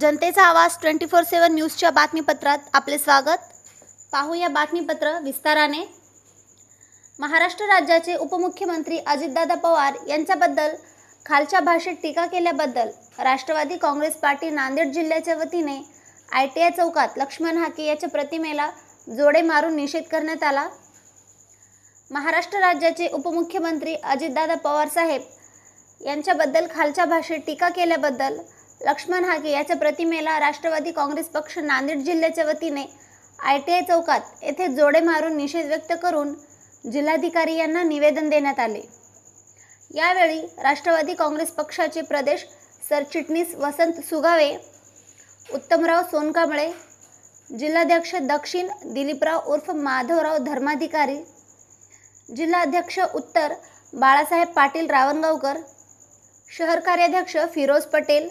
जनतेचा आवाज twenty four सेवन न्यूजच्या बातमीपत्रात आपले स्वागत. पाहूया बातमीपत्र विस्ताराने. महाराष्ट्र राज्याचे उपमुख्यमंत्री अजितदादा पवार यांच्याबद्दल खालच्या भाषेत टीका केल्याबद्दल राष्ट्रवादी काँग्रेस पार्टी नांदेड जिल्ह्याच्या वतीने आय टी आय चौकात लक्ष्मण हाके याच्या प्रतिमेला जोडे मारून निषेध करण्यात आला. महाराष्ट्र राज्याचे उपमुख्यमंत्री अजितदादा पवार साहेब यांच्याबद्दल खालच्या भाषेत टीका केल्याबद्दल लक्ष्मण हाके याच्या प्रतिमेला राष्ट्रवादी काँग्रेस पक्ष नांदेड जिल्ह्याच्या वतीने आय टी आय चौकात येथे जोडे मारून निषेध व्यक्त करून जिल्हाधिकारी यांना निवेदन देण्यात आले. यावेळी राष्ट्रवादी काँग्रेस पक्षाचे प्रदेश सरचिटणीस वसंत सुगावे उत्तमराव सोनकांबळे जिल्हाध्यक्ष दक्षिण दिलीपराव उर्फ माधवराव धर्माधिकारी जिल्हाध्यक्ष उत्तर बाळासाहेब पाटील रावणगावकर शहर कार्याध्यक्ष फिरोज पटेल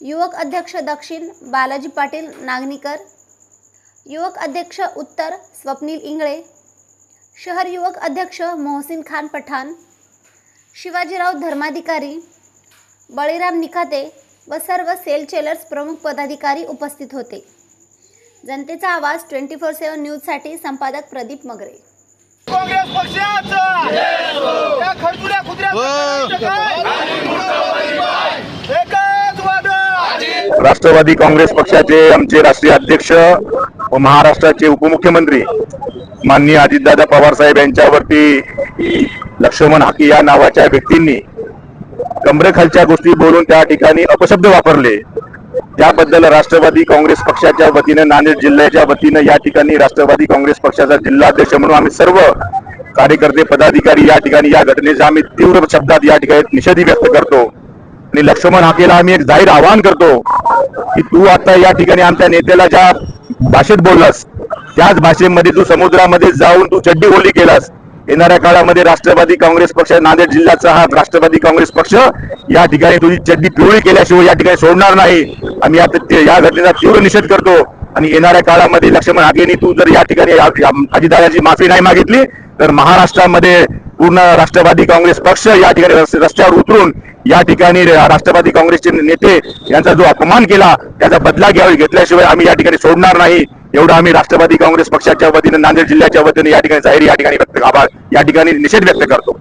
युवक अध्यक्ष दक्षिण बालाजी पाटील नागनीकर युवक अध्यक्ष उत्तर स्वप्नील इंगळे शहर युवक अध्यक्ष मोहसिन खान पठाण शिवाजीराव धर्माधिकारी बळीराम निखाते व सर्व सेल चेलर्स प्रमुख पदाधिकारी उपस्थित होते. जनतेचा आवाज ट्वेंटी फोर सेवन न्यूजसाठी संपादक प्रदीप मगरे. काँग्रेस पक्षाचा! राष्ट्रवादी काँग्रेस पक्षाचे आमचे राष्ट्रीय अध्यक्ष व महाराष्ट्राचे उपमुख्यमंत्री माननीय अजितदादा पवार साहेब यांच्यावरती लक्ष्मण हाकी या नावाच्या व्यक्तींनी कमरेखालच्या गोष्टी बोलून त्या ठिकाणी अपशब्द वापरले. त्याबद्दल राष्ट्रवादी काँग्रेस पक्षाच्या वतीनं नांदेड जिल्ह्याच्या वतीनं या ठिकाणी राष्ट्रवादी काँग्रेस पक्षाचा जिल्हाध्यक्ष म्हणून आम्ही सर्व कार्यकर्ते पदाधिकारी या ठिकाणी या घटनेचा आम्ही तीव्र शब्दात या ठिकाणी निषेधी व्यक्त करतो. आणि लक्ष्मण हाकेला आम्ही एक जाहीर आवाहन करतो की तू आता या ठिकाणी आमच्या नेत्याला ज्या भाषेत बोललास त्याच भाषेमध्ये तू समुद्रामध्ये जाऊन तू चड्डी होली केलास. येणाऱ्या काळामध्ये राष्ट्रवादी काँग्रेस पक्ष नांदेड जिल्ह्याचा हा राष्ट्रवादी काँग्रेस पक्ष या ठिकाणी तुझी चड्डी पिवळी केल्याशिवाय या ठिकाणी सोडणार नाही. आम्ही आता या घटनेचा तीव्र निषेध करतो. आणि येणाऱ्या काळामध्ये लक्ष्मण हाकेनी तू जर या ठिकाणी अजितदाराची माफी नाही मागितली तर महाराष्ट्रामध्ये पूर्ण राष्ट्रवादी काँग्रेस पक्ष या ठिकाणी रस्त्यावर उतरून या ठिकाणी राष्ट्रवादी काँग्रेसचे नेते यांचा जो अपमान केला त्याचा बदला घ्यावा घेतल्याशिवाय आम्ही या ठिकाणी सोडणार नाही. एवढं आम्ही राष्ट्रवादी काँग्रेस पक्षाच्या वतीने नांदेड जिल्ह्याच्या वतीने या ठिकाणी जाहीर या ठिकाणी व्यक्त आभार या ठिकाणी निषेध व्यक्त करतो.